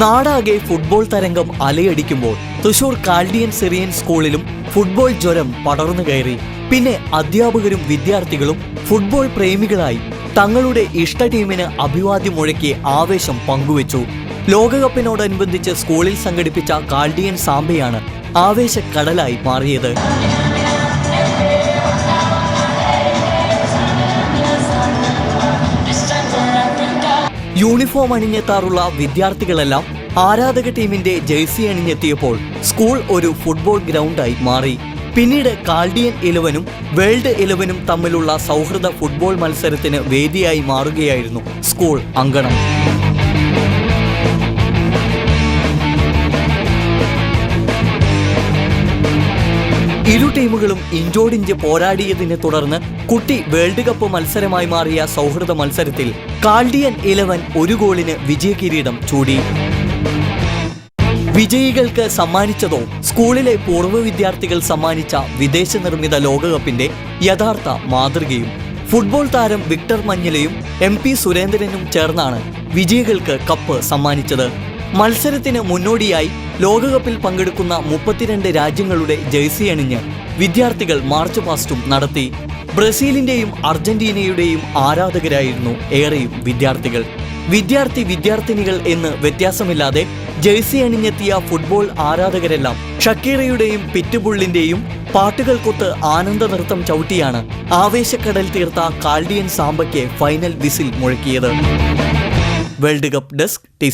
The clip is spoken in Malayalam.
നാടാകെ ഫുട്ബോൾ തരംഗം അലയടിക്കുമ്പോൾ തൃശൂർ കാൽഡിയൻ സിറിയൻ സ്കൂളിലും ഫുട്ബോൾ ജ്വരം പടർന്നു കയറി. പിന്നെ അധ്യാപകരും വിദ്യാർത്ഥികളും ഫുട്ബോൾ പ്രേമികളായി തങ്ങളുടെ ഇഷ്ട ടീമിന് അഭിവാദ്യം മുഴക്കി ആവേശം പങ്കുവച്ചു. ലോകകപ്പിനോടനുബന്ധിച്ച് സ്കൂളിൽ സംഘടിപ്പിച്ച കാൽഡിയൻ സാമ്പയാണ് ആവേശക്കടലായി മാറിയത്. യൂണിഫോം അണിഞ്ഞെത്താറുള്ള വിദ്യാർത്ഥികളെല്ലാം ആരാധക ടീമിന്റെ ജേഴ്സി അണിഞ്ഞെത്തിയപ്പോൾ സ്കൂൾ ഒരു ഫുട്ബോൾ ഗ്രൗണ്ടായി മാറി. പിന്നീട് കാൾഡിയൻ ഇലവനും വേൾഡ് ഇലവനും തമ്മിലുള്ള സൗഹൃദ ഫുട്ബോൾ മത്സരത്തിന് വേദിയായി മാറുകയായിരുന്നു സ്കൂൾ അങ്കണം. ഇരു ടീമുകളും ഇഞ്ചോടിഞ്ച് പോരാടിയതിനെ തുടർന്ന് കുട്ടി വേൾഡ് കപ്പ് മത്സരമായി മാറിയ സൗഹൃദ മത്സരത്തിൽ കാൾഡിയൻ ഇലവൻ ഒരു ഗോളിന് വിജയകിരീടം ചൂടി. വിജയികൾക്ക് സമ്മാനിച്ചതോ സ്കൂളിലെ പൂർവ വിദ്യാർത്ഥികൾ സമ്മാനിച്ച വിദേശ നിർമ്മിത ലോകകപ്പിന്റെ യഥാർത്ഥ മാതൃകയും ഫുട്ബോൾ താരം വിക്ടർ മഞ്ഞലയും എം പി സുരേന്ദ്രനും ചേർന്നാണ് വിജയികൾക്ക് കപ്പ് സമ്മാനിച്ചത്. മത്സരത്തിന് മുന്നോടിയായി ലോകകപ്പിൽ പങ്കെടുക്കുന്ന മുപ്പത്തിരണ്ട് രാജ്യങ്ങളുടെ ജേഴ്സി അണിഞ്ഞ് വിദ്യാർത്ഥികൾ മാർച്ച് പാസ്റ്റും നടത്തി. ബ്രസീലിന്റെയും അർജന്റീനയുടെയും ആരാധകരായിരുന്നു ഏറെയും വിദ്യാർത്ഥികൾ. വിദ്യാർത്ഥി വിദ്യാർത്ഥിനികൾ എന്ന് വ്യത്യാസമില്ലാതെ ജേഴ്സി അണിഞ്ഞെത്തിയ ഫുട്ബോൾ ആരാധകരെല്ലാം ഷക്കീറയുടെയും പിറ്റുബുള്ളിന്റെയും പാട്ടുകൾക്കൊത്ത് ആനന്ദ നൃത്തം ചവിട്ടിയാണ് ആവേശക്കടൽ തീർത്ത കാൽഡിയൻ സാമ്പയ്ക്ക് final whistle മുഴക്കിയത്. World cup desk T